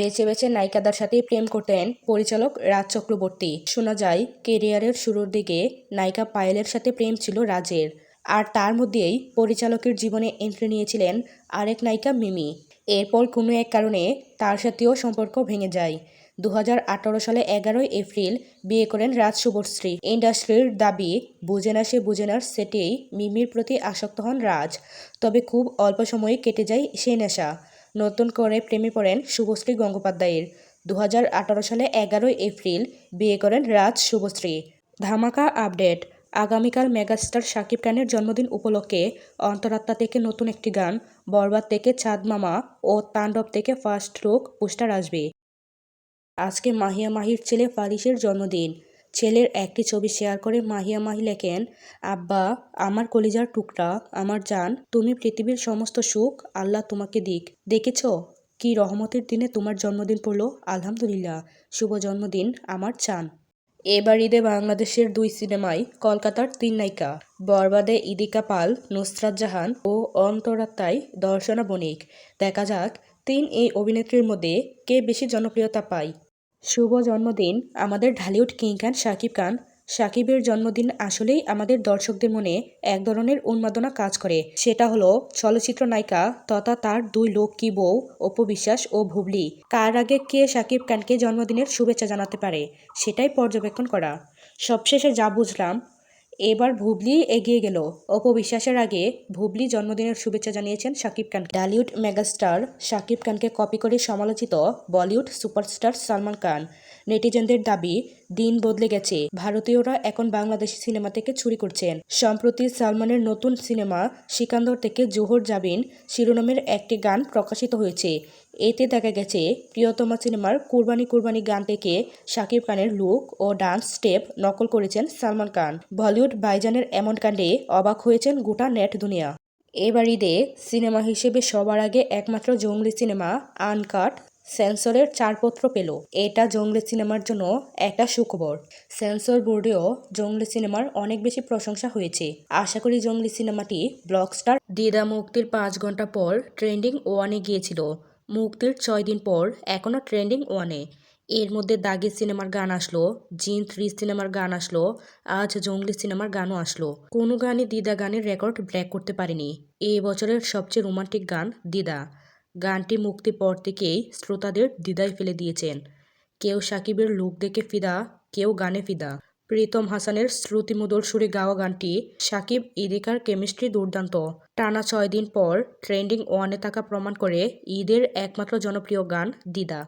বেছে বেছে নায়িকাদের সাথেই প্রেম করতেন পরিচালক রাজ চক্রবর্তী। শোনা যায়, কেরিয়ারের শুরুর দিকে নায়িকা পায়েলের সাথে প্রেম ছিল রাজের। আর তার মধ্যেই পরিচালকের জীবনে এন্ট্রি নিয়েছিলেন আরেক নায়িকা মিমি। এরপর কোনো এক কারণে তার সাথেও সম্পর্ক ভেঙে যায়। দু হাজার আঠারো সালে এগারোই এপ্রিল বিয়ে করেন রাজ শুভশ্রী ইন্ডাস্ট্রির দাবি, বুঝে না সে বুঝে নার সেটেই মিমির প্রতি আসক্ত হন রাজ। তবে খুব অল্প সময়ে কেটে যায় সেই নেশা। নতুন করে প্রেমে পড়েন শুভশ্রী গঙ্গোপাধ্যায়ের। দু হাজার আঠারো সালে এগারোই এপ্রিল বিয়ে করেন রাজ শুভশ্রী। ধামাকা আপডেট, আগামীকাল মেগাস্টার শাকিব খানের জন্মদিন উপলক্ষে অন্তরাত্মা থেকে নতুন একটি গান, বরবাদ থেকে চাঁদ মামা ও তাণ্ডব থেকে ফার্স্ট লুক পোস্টার আসবে। আজকে মাহিয়া মাহির ছেলে ফারিসের জন্মদিন। ছেলের একটি ছবি শেয়ার করে মাহিয়া মাহি লেখেন, আব্বা, আমার কলিজার টুকরা, আমার জান, তুমি পৃথিবীর সমস্ত সুখ আল্লাহ তোমাকে দিক। দেখেছ কি রহমতের দিনে তোমার জন্মদিন পড়ল? আলহামদুলিল্লাহ, শুভ জন্মদিন আমার চান। এবার ঈদে বাংলাদেশের দুই সিনেমায় কলকাতার তিন নায়িকা, বরবাদে ইদিকা পাল, নুসরাত জাহান ও অন্তরাত্মায় দর্শনা বণিক দেখা যাক তিন এই অভিনেত্রীর মধ্যে কে বেশি জনপ্রিয়তা পায়। শুভ জন্মদিন। আমাদের ঢালিউড কিং খান সাকিব খান। সাকিবের জন্মদিন আসলেই আমাদের দর্শকদের মনে এক ধরনের উন্মাদনা কাজ করে। সেটা হলো চলচ্চিত্র নায়িকা তথা তার দুই লোক কি বউ অপবিশ্বাস ও ভুবলি। কার আগে কে শাকিব খানকে জন্মদিনের শুভেচ্ছা জানাতে পারে, সেটাই পর্যবেক্ষণ করা। সবশেষে যা বুঝলাম এবার ভুবলি এগিয়ে গেল। অপবিশ্বাসের আগে ভুবলি জন্মদিনের শুভেচ্ছা জানিয়েছেন শাকিব খান। ডালিউড মেগাস্টার শাকিব খানকে কপি করে সমালোচিত বলিউড সুপারস্টার সালমান খান। নেটিজেনদের দাবি, দিন বদলে গেছে। ভারতীয়রা এখন বাংলাদেশি সিনেমা থেকে চুরি করছেন। সম্প্রতি সালমানের নতুন সিনেমা সিকান্দর থেকে জোহর জাবিন শিরোনামের একটি গান প্রকাশিত হয়েছে। এতে দেখা গেছে, প্রিয়তমা সিনেমার কুরবানি কুরবানি গান থেকে শাকিব খানের লুক ও ডান্স স্টেপ নকল করেছেন সালমান খান। বলিউড ভাইজানের এমন কাণ্ডে অবাক হয়েছেন গোটা নেট দুনিয়া। এবার ঈদে সিনেমা হিসেবে সবার আগে একমাত্র জঙ্গলি সিনেমা আনকাট সেন্সরের চারপত্র পেল। এটা জঙ্গলি সিনেমার জন্য একটা সুখবর। সেন্সর বোর্ডেও জঙ্গলি সিনেমার অনেক বেশি প্রশংসা হয়েছে। আশা করি জঙ্গলি সিনেমাটি ব্লকস্টার দিদা মুক্তির পাঁচ ঘণ্টা পর ট্রেন্ডিং ওয়ানে গিয়েছিল। মুক্তির ছয় দিন পর এখনও ট্রেন্ডিং ওয়ানে। এর মধ্যে দাগি সিনেমার গান আসলো, জিন থ্রি সিনেমার গান আসলো, আজ জঙ্গলি সিনেমার গানও আসলো। কোনো গানই দিদা গানের রেকর্ড ব্রেক করতে পারেনি। এই বছরের সবচেয়ে রোমান্টিক গান দিদা। গানটি মুক্তি পর থেকেই শ্রোতাদের দ্বিধায় ফেলে দিয়েছেন। কেউ সাকিবের লুক দেখে ফিদা, কেউ গানে ফিদা। প্রীতম হাসানের শ্রুতিমুদল সুরে গাওয়া গানটি সাকিব ইদিকার কেমিস্ট্রি দুর্দান্ত। টানা ছয় দিন পর, ট্রেন্ডিং ওয়ানে থাকা প্রমাণ করে ঈদের একমাত্র জনপ্রিয় গান দিদা।